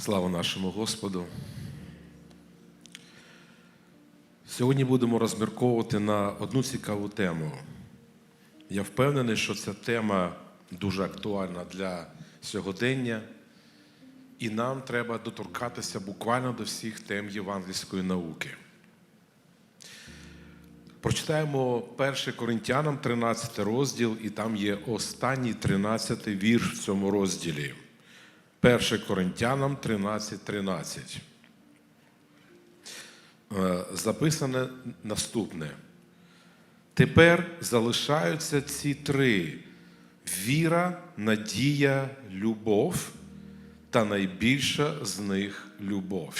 Слава нашому Господу. Сьогодні будемо розмірковувати на одну цікаву тему. Я впевнений, що ця тема дуже актуальна для сьогодення, і нам треба доторкатися буквально до всіх тем євангельської науки. Прочитаємо 1 Коринтянам 13 розділ, і там є останній 13 вірш в цьому розділі. 1 Коринтянам 13, 13. Е, Записане наступне. Тепер залишаються ці три: віра, надія, любов, та найбільша з них любов.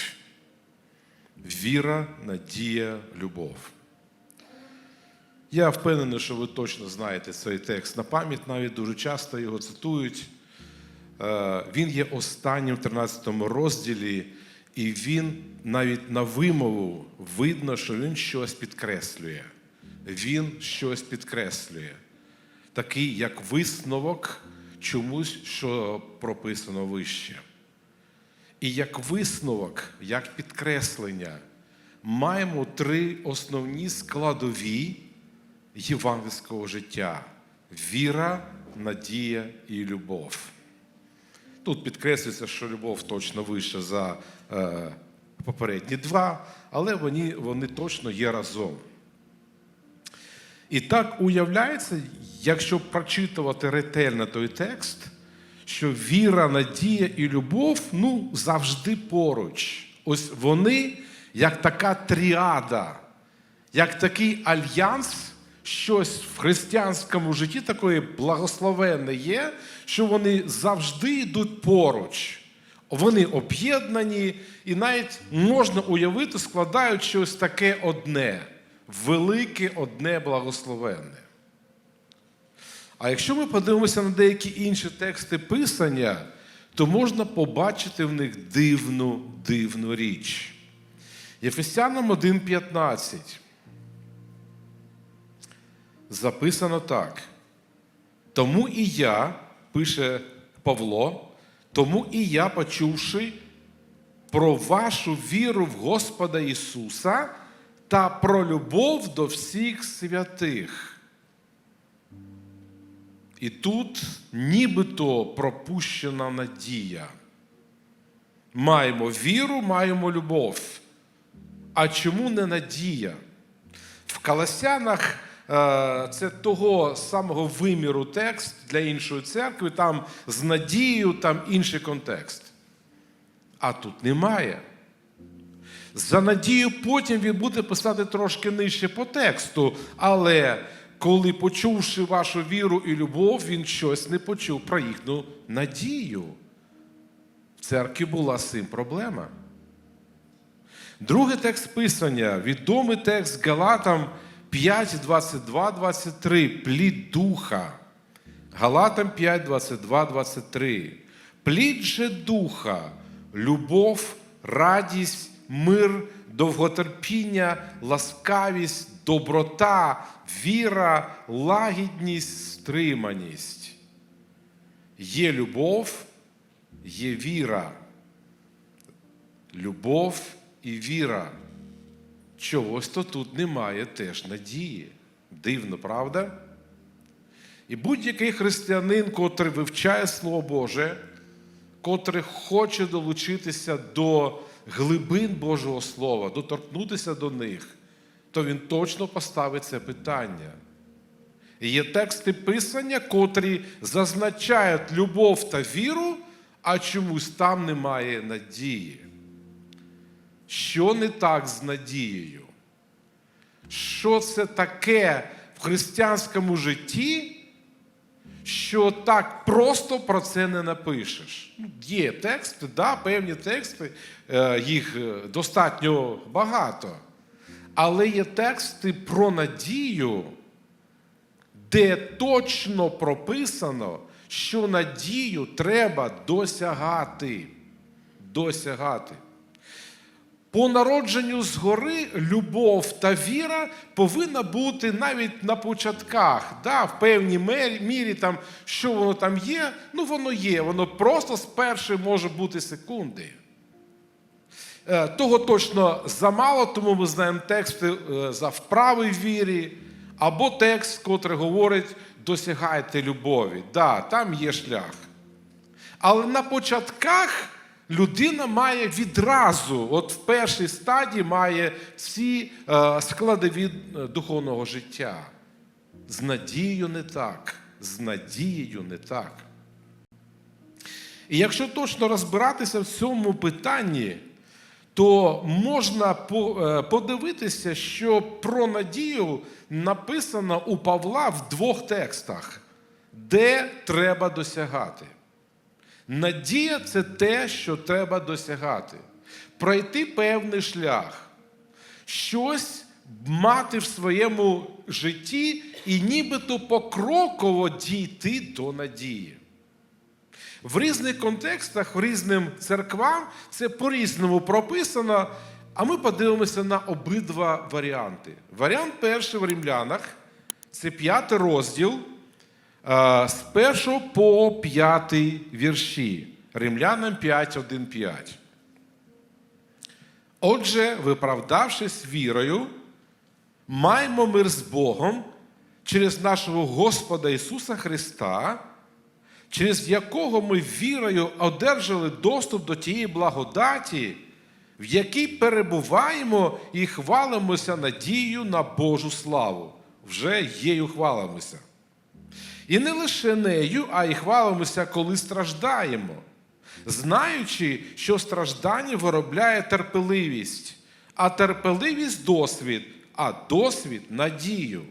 Віра, надія, любов. Я впевнений, що ви точно знаєте цей текст на пам'ять, навіть дуже часто його цитують. Е, Він є останнім в 13 розділі, і він навіть на вимову видно, що він щось підкреслює. Він щось підкреслює. Такий як висновок чомусь, що прописано вище. І як висновок, як підкреслення, маємо три основні складові євангельського життя: віра, надія і любов. Тут підкреслюється, що любов точно вища за е, попередні два, але вони, вони точно є разом. І так уявляється, якщо прочитувати ретельно той текст, що віра, надія і любов ну, завжди поруч. Ось вони як така тріада, як такий альянс, щось в християнському житті такої благословенне є, що вони завжди йдуть поруч. Вони об'єднані, і навіть можна уявити, складають щось таке одне, велике одне благословенне. А якщо ми подивимося на деякі інші тексти Писання, то можна побачити в них дивну, дивну річ. Єфесянам 1,15 записано так. Тому і я, пише Павло, тому і я, почувши про вашу віру в Господа Ісуса та про любов до всіх святих. І тут нібито пропущена надія. Маємо віру, маємо любов. А чому не надія? В Колосянах це того самого виміру текст для іншої церкви, там з надією, там інший контекст. А тут немає. За надію потім він буде писати трошки нижче по тексту, але коли почувши вашу віру і любов, він щось не почув про їхню надію. В церкві була з цим проблема. Другий текст писання, відомий текст Галатам 5, 22, 23, плід духа. Галатам 5, 22, 23. Плід же духа, любов, радість, мир, довготерпіння, ласкавість, доброта, віра, лагідність, стриманість. Є любов, є віра. Любов і віра. Чогось то тут немає теж надії. Дивно, правда? І будь-який християнин, котрий вивчає Слово Боже, котрий хоче долучитися до глибин Божого Слова, доторкнутися до них, то він точно поставить це питання. І є тексти Писання, котрі зазначають любов та віру, а чомусь там немає надії. Що не так з надією? Що це таке в християнському житті, що так просто про це не напишеш? Ну, Є тексти, да, певні тексти, е, їх е, достатньо багато. Але є тексти про надію, де точно прописано, що надію треба досягати. Досягати. По народженню згори любов та віра повинна бути навіть на початках. Да, В певній мірі, там, що воно там є, ну воно є, воно просто з першої може бути секунди. Е, Того точно замало, тому ми знаємо тексти е, за вправи вірі, або текст, котрий говорить досягайте любові. Да, там є шлях. Але на початках людина має відразу, от в першій стадії має всі е, складові е, духовного життя. З надією не так. З надією не так. І якщо точно розбиратися в цьому питанні, то можна е, подивитися, що про надію написано у Павла в двох текстах, де треба досягати. Надія це те, що треба досягати. Пройти певний шлях, щось мати в своєму житті і нібито покроково дійти до надії. В різних контекстах, різним церквам це по-різному прописано, а ми подивимося на обидва варіанти. Варіант перший в римлянах це п'ятий розділ з першого по п'ятий вірші. Римлянам 5, 1, 5. Отже, виправдавшись вірою, маємо мир з Богом через нашого Господа Ісуса Христа, через якого ми вірою одержали доступ до тієї благодаті, в якій перебуваємо і хвалимося надією на Божу славу. Вже єю хвалимося. І не лише нею, а й хвалимося, коли страждаємо, знаючи, що страждання виробляє терпеливість, а терпеливість досвід, а досвід надію.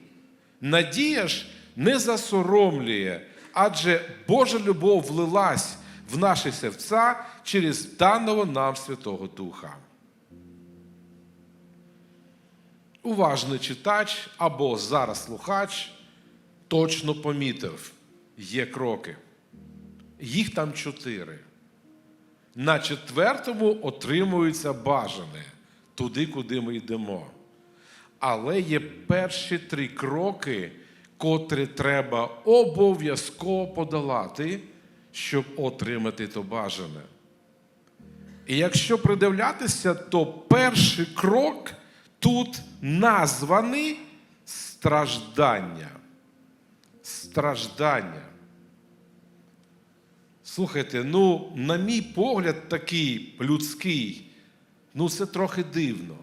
Надія ж не засоромлює, адже Божа любов влилась в наші серця через даного нам Святого Духа. Уважний читач або зараз слухач точно помітив, є кроки. Їх там чотири. На четвертому отримується бажане туди, куди ми йдемо. Але є перші три кроки, котрі треба обов'язково подолати, щоб отримати то бажане. І якщо придивлятися, то перший крок тут названий страждання. Страждання. Слухайте, ну, на мій погляд, такий людський, ну це трохи дивно.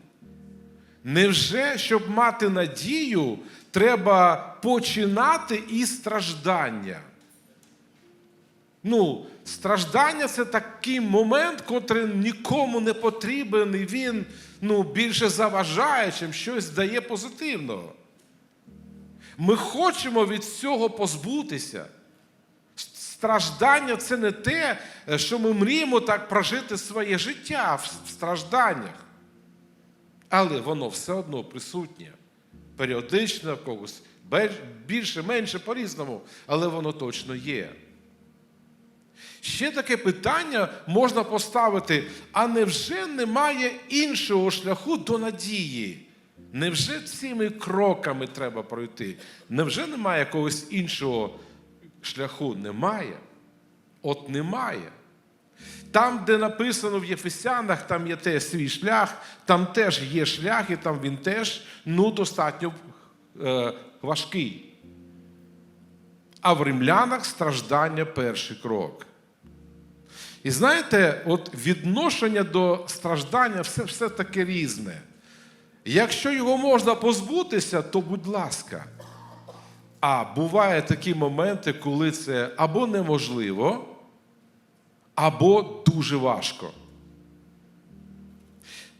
Невже, щоб мати надію, треба починати із страждання? Ну, страждання це такий момент, котрий нікому не потрібен, і він ну, більше заважає, чим щось дає позитивного. Ми хочемо від цього позбутися. Страждання це не те, що ми мріємо так прожити своє життя в стражданнях. Але воно все одно присутнє. Періодично в когось більше, менше по-різному, але воно точно є. Ще таке питання можна поставити: а невже немає іншого шляху до надії? Невже цими кроками треба пройти? Невже немає якогось іншого шляху? Немає. От немає. Там, де написано в Єфесянах, там є теж свій шлях, там теж є шлях, і там він теж ну, достатньо е, важкий. А в римлянах страждання перший крок. І знаєте, от відношення до страждання все, все таки різне. Якщо його можна позбутися, то будь ласка. А бувають такі моменти, коли це або неможливо, або дуже важко.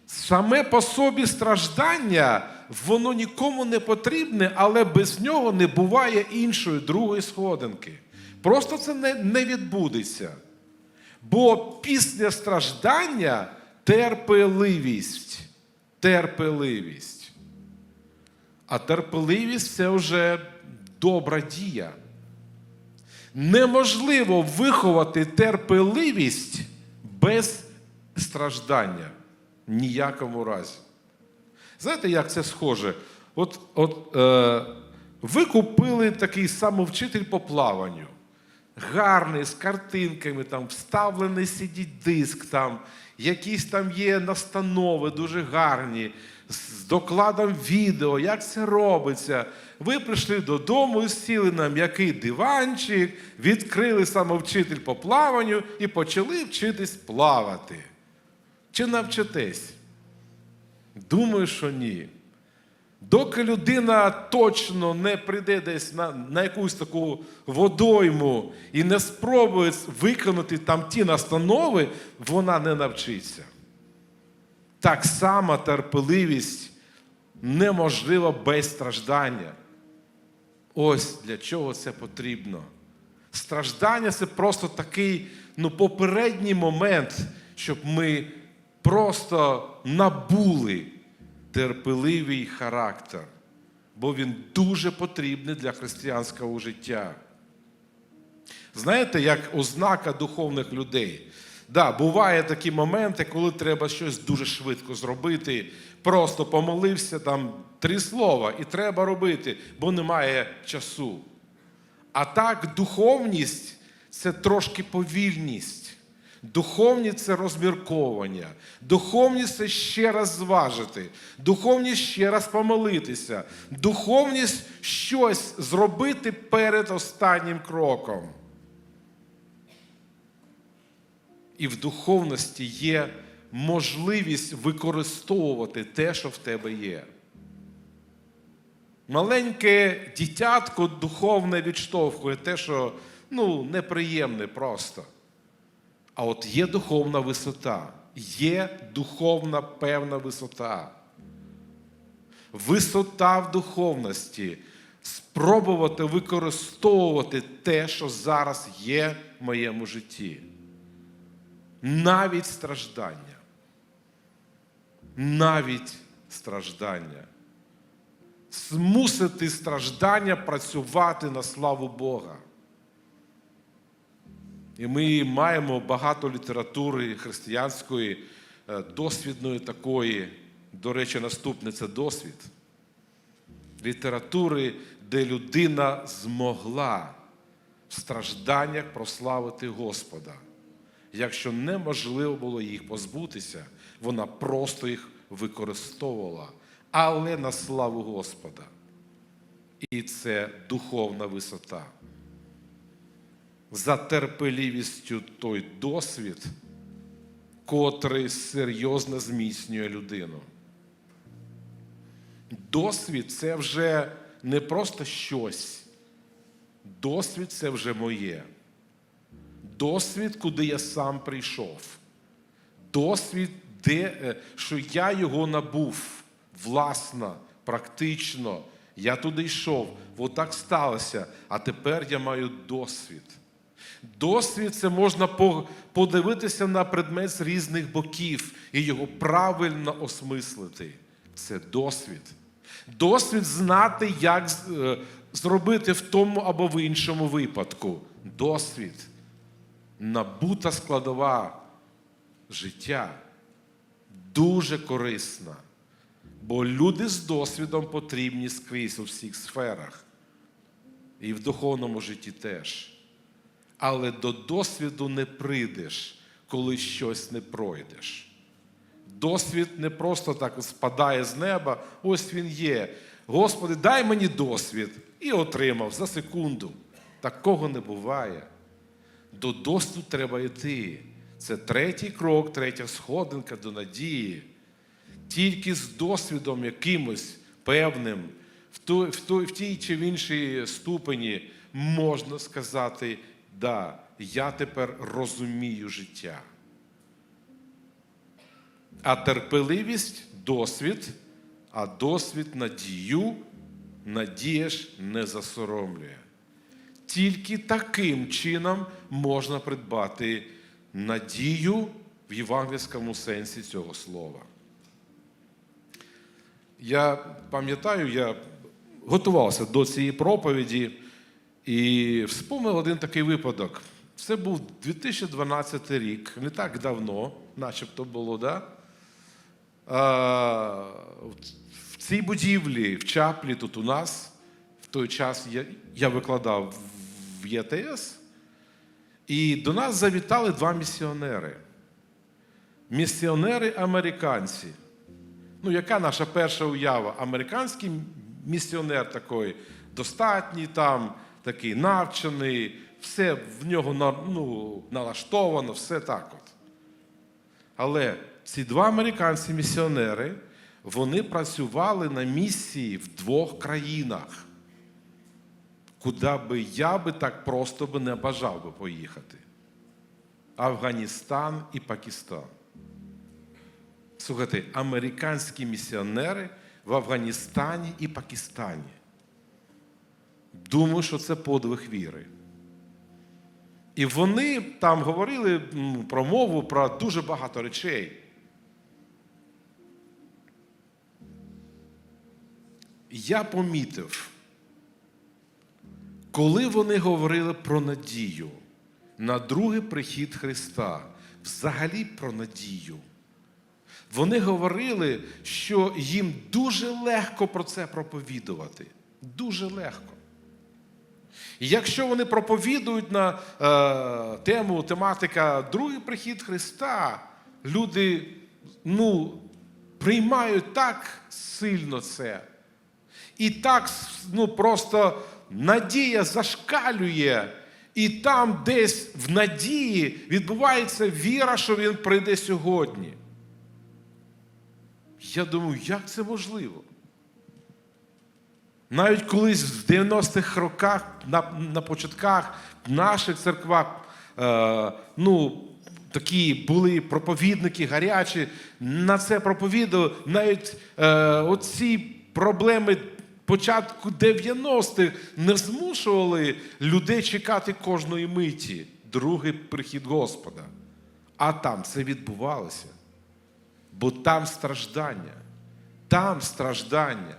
Саме по собі страждання, воно нікому не потрібне, але без нього не буває іншої другої сходинки. Просто це не, не відбудеться. Бо після страждання терпеливість. Терпеливість. А терпеливість це вже добра дія. Неможливо виховати терпеливість без страждання. Ніякому разі. Знаєте, як це схоже? От, от е, ви купили такий самовчитель по плаванню. Гарний, з картинками, там вставлений CD-диск, там, якісь там є настанови дуже гарні, з докладом відео, як це робиться. Ви прийшли додому і сіли на м'який диванчик, відкрили самовчитель по плаванню і почали вчитись плавати. Чи навчитесь? Думаю, що ні. Доки людина точно не прийде десь на, на якусь таку водойму і не спробує виконати там ті настанови, вона не навчиться. Так само терпеливість неможлива без страждання. Ось для чого це потрібно. Страждання це просто такий ну, попередній момент, щоб ми просто набули терпеливий характер, бо він дуже потрібний для християнського життя. Знаєте, як ознака духовних людей. Да, буває такі моменти, коли треба щось дуже швидко зробити, просто помолився там три слова, і треба робити, бо немає часу. А так, духовність це трошки повільність. Духовність це розмірковання. Духовність це ще раз зважити. Духовність ще раз помолитися. Духовність щось зробити перед останнім кроком. І в духовності є можливість використовувати те, що в тебе є. Маленьке дитятко духовне відштовхує те, що ну, неприємне просто. А от є духовна висота, є духовна певна висота. Висота в духовності спробувати використовувати те, що зараз є в моєму житті. Навіть страждання. Навіть страждання. Змусити страждання працювати на славу Бога. І ми маємо багато літератури християнської, е, досвідної такої. До речі, наступне це досвід. Літератури, де людина змогла в стражданнях прославити Господа. Якщо неможливо було їх позбутися, вона просто їх використовувала, але на славу Господа. І це духовна висота за терпеливістю той досвід, котрий серйозно зміцнює людину. Досвід це вже не просто щось. Досвід це вже моє. Досвід, куди я сам прийшов. Досвід, де, е, що я його набув власно, практично. Я туди йшов, отак сталося, а тепер я маю досвід. Досвід це можна подивитися на предмет з різних боків і його правильно осмислити. Це досвід. Досвід знати, як е, зробити в тому або в іншому випадку. Досвід. Набута складова життя дуже корисна. Бо люди з досвідом потрібні скрізь у всіх сферах. І в духовному житті теж. Але до досвіду не прийдеш, коли щось не пройдеш. Досвід не просто так спадає з неба, ось він є. Господи, дай мені досвід і отримав за секунду. Такого не буває. До досвіду треба йти. Це третій крок, третя сходинка до надії. Тільки з досвідом якимось певним, в, той, в, той, в тій чи в іншій ступені можна сказати, да, я тепер розумію життя. А терпеливість досвід, а досвід надію, надія ж не засоромлює. Тільки таким чином можна придбати надію в євангельському сенсі цього слова. Я пам'ятаю, я готувався до цієї проповіді і вспомнив один такий випадок. Це був 2012 рік, не так давно, начебто було, да? А, в цій будівлі, в чаплі, тут у нас, в той час я я викладав в ЄТС, І до нас завітали два місіонери. Місіонери американці. Ну, яка наша перша уява? Американський місіонер такий достатній, там, такий навчений, все в нього ну, налаштовано, все так от. Але ці два американці місіонери, вони працювали на місії в двох країнах, куди би я би так просто би не бажав би поїхати. Афганістан і Пакистан. Слухайте, американські місіонери в Афганістані і Пакистані. Думаю, що це подвиг віри. І вони там говорили про мову про дуже багато речей. Я помітив, коли вони говорили про надію на другий прихід Христа, взагалі про надію, вони говорили, що їм дуже легко про це проповідувати. Дуже легко. І якщо вони проповідують на е, тему, тематика Другий прихід Христа, люди ну, приймають так сильно це. І так ну, просто надія зашкалює. І там десь в надії відбувається віра, що він прийде сьогодні. Я думаю, як це можливо? Навіть колись в 90-х роках, на, на початках в наших церквах, е, ну, такі були проповідники гарячі, на це проповідали, навіть е, оці проблеми початку 90-х не змушували людей чекати кожної миті, другий прихід Господа. А там це відбувалося. Бо там страждання, там страждання.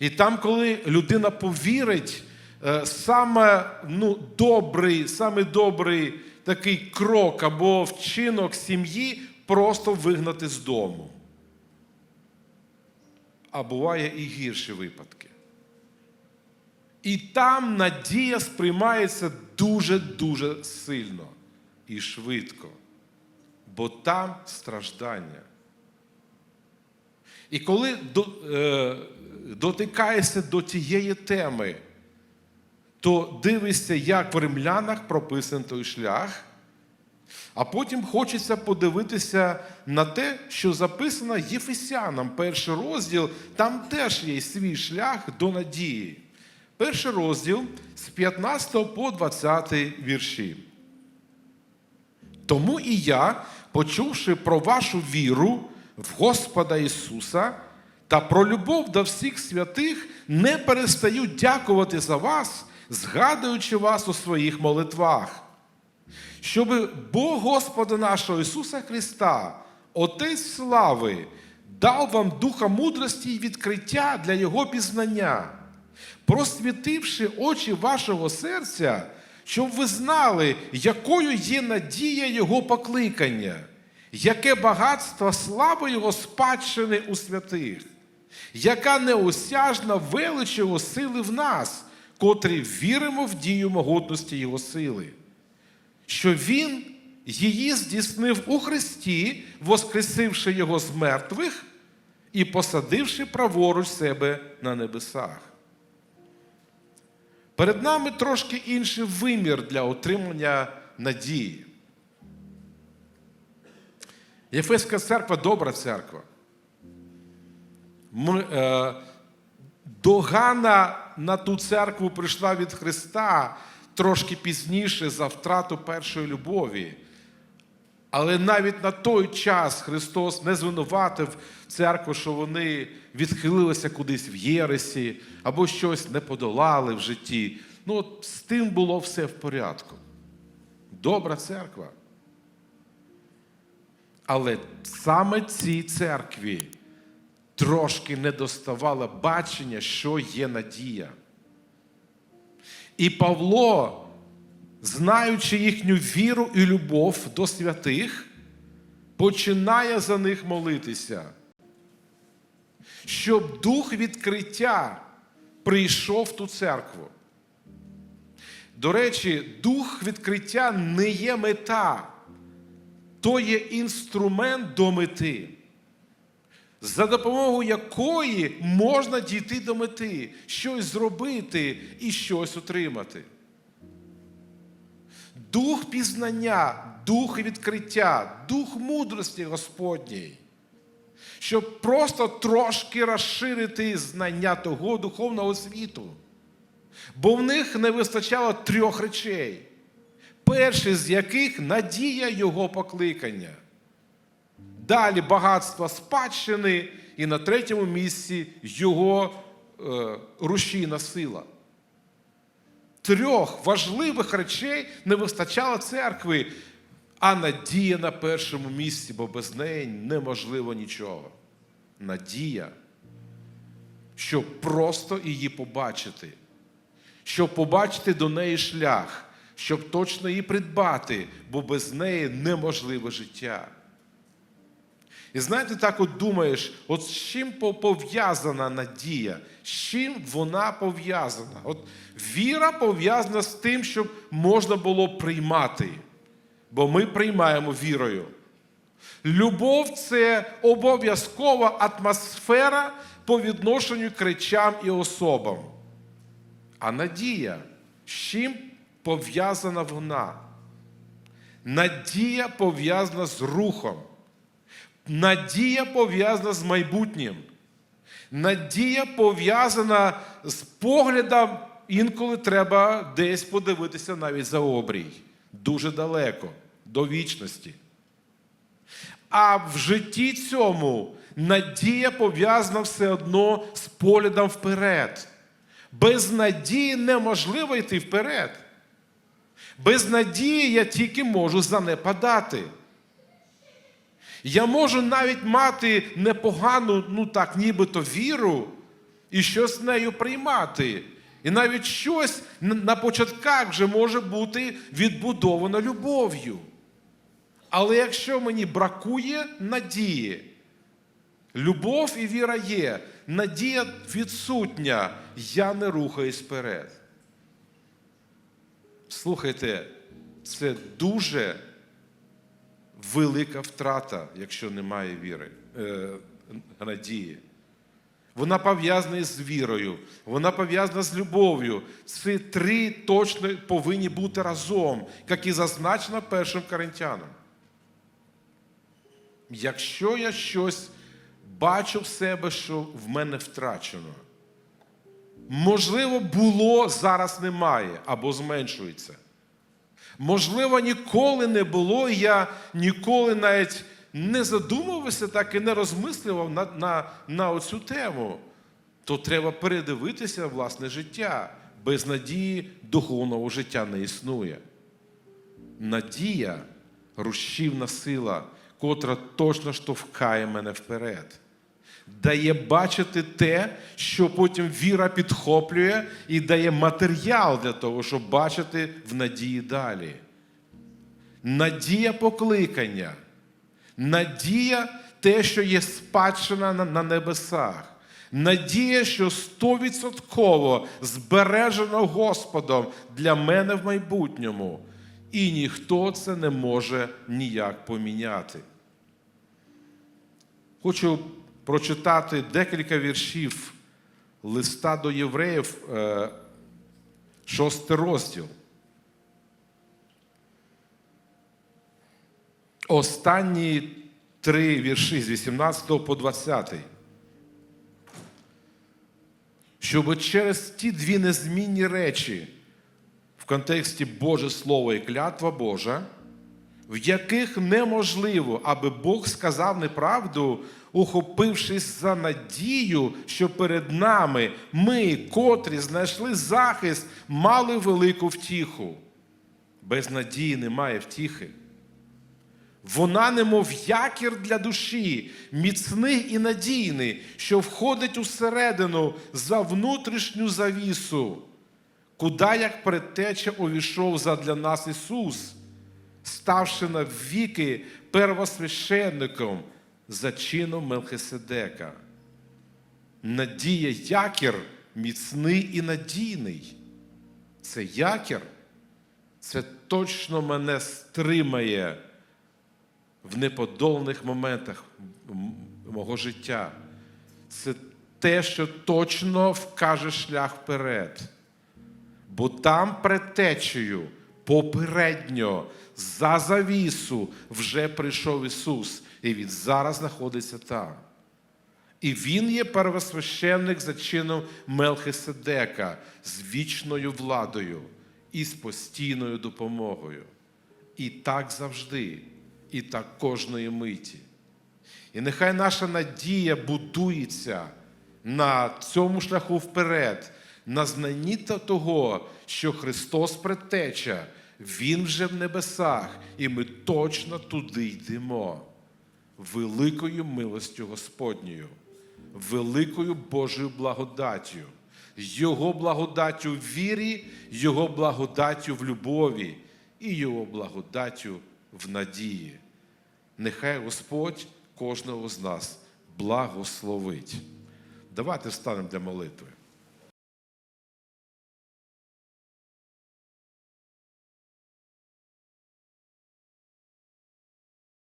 І там, коли людина повірить, е, саме ну, добрий, саме добрий такий крок або вчинок сім'ї просто вигнати з дому. А буває і гірші випадки. І там надія сприймається дуже-дуже сильно і швидко, бо там страждання. І коли е, дотикаєшся до тієї теми, то дивишся, як в римлянах прописаний той шлях, а потім хочеться подивитися на те, що записано Єфесянам, перший розділ, там теж є свій шлях до надії. Перший розділ з 15 по 20 вірші. Тому і я, почувши про вашу віру в Господа Ісуса та про любов до всіх святих, не перестаю дякувати за вас, згадуючи вас у своїх молитвах. Щоб Бог Господа нашого Ісуса Христа, Отець слави, дав вам духа мудрості і відкриття для Його пізнання, просвітивши очі вашого серця, щоб ви знали, якою є надія Його покликання, яке багатство слави Його спадщини у святих, яка неосяжна велич Його сили в нас, котрі віримо в дію могутності Його сили що Він її здійснив у Христі, воскресивши Його з мертвих і посадивши праворуч себе на небесах. Перед нами трошки інший вимір для отримання надії. Єфеська церква добра церква. Е, догана на ту церкву прийшла від Христа трошки пізніше за втрату першої любові. Але навіть на той час Христос не звинуватив церкву, що вони відхилилися кудись в Єресі або щось не подолали в житті. Ну, от з тим було все в порядку. Добра церква. Але саме цій церкві трошки не доставало бачення, що є надія. І Павло, знаючи їхню віру і любов до святих, починає за них молитися, щоб дух відкриття прийшов в ту церкву. До речі, дух відкриття не є мета, то є інструмент до мети, за допомогою якої можна дійти до мети, щось зробити і щось отримати. Дух пізнання, дух відкриття, дух мудрості Господній, щоб просто трошки розширити знання того духовного світу. Бо в них не вистачало трьох речей, перший з яких надія Його покликання. Далі багатство спадщини, і на третьому місці його е, рушійна сила. Трьох важливих речей не вистачало церкви, а надія на першому місці, бо без неї неможливо нічого. Надія, щоб просто її побачити, щоб побачити до неї шлях, щоб точно її придбати, бо без неї неможливе життя. І знаєте, так от думаєш, от з чим пов'язана надія? З чим вона пов'язана? От віра пов'язана з тим, щоб можна було приймати. Бо ми приймаємо вірою. Любов це обов'язкова атмосфера по відношенню к речам і особам. А надія, з чим пов'язана вона? Надія пов'язана з рухом. Надія пов'язана з майбутнім. Надія пов'язана з поглядом, інколи треба десь подивитися навіть за обрій. Дуже далеко, до вічності. А в житті цьому надія пов'язана все одно з поглядом вперед. Без надії неможливо йти вперед. Без надії я тільки можу занепадати. Я можу навіть мати непогану, ну так, нібито віру і щось з нею приймати. І навіть щось на початках вже може бути відбудовано любов'ю. Але якщо мені бракує надії, любов і віра є, надія відсутня, я не рухаюсь вперед. Слухайте, це дуже велика втрата, якщо немає віри, е, надії. Вона пов'язана з вірою, вона пов'язана з любов'ю. Ці три точно повинні бути разом, як і зазначено першим коринтянам. Якщо я щось бачу в себе, що в мене втрачено, можливо, було, зараз немає або зменшується. Можливо, ніколи не було, і я ніколи навіть не задумувався так і не розмислював на, на, на оцю тему. То треба передивитися власне життя. Без надії духовного життя не існує. Надія рушівна сила, котра точно штовхає мене вперед. Дає бачити те, що потім віра підхоплює і дає матеріал для того, щоб бачити в надії далі. Надія покликання, надія те, що є спадщина на, небесах. Надія, що стовідсотково збережено Господом для мене в майбутньому. І ніхто це не може ніяк поміняти. Хочу прочитати декілька віршів листа до євреїв, е, шостий розділ. Останні три вірші з 18 по 20. Щоб через ті дві незмінні речі в контексті Боже Слово і клятва Божа, в яких неможливо, аби Бог сказав неправду, ухопившись за надію, що перед нами ми, котрі знайшли захист, мали велику втіху. Без надії немає втіхи. Вона, немов якір для душі, міцний і надійний, що входить усередину за внутрішню завісу, куди як предтеча увійшов задля нас Ісус, ставши навіки первосвященником за чином Мелхиседека. Надія якір міцний і надійний. Це якір Це точно мене стримає в неподолних моментах мого життя. Це те, що точно вкаже шлях вперед. Бо там предтечею попередньо за завісу вже прийшов Ісус, і Він зараз знаходиться там. І Він є первосвященник за чином Мелхиседека з вічною владою і з постійною допомогою. І так завжди, і так кожної миті. І нехай наша надія будується на цьому шляху вперед, на знаніта того, що Христос предтеча, Він вже в небесах, і ми точно туди йдемо. Великою милостю Господньою, великою Божою благодаттю, Його благодаттю в вірі, Його благодаттю в любові і Його благодаттю в надії. Нехай Господь кожного з нас благословить. Давайте встанемо для молитви.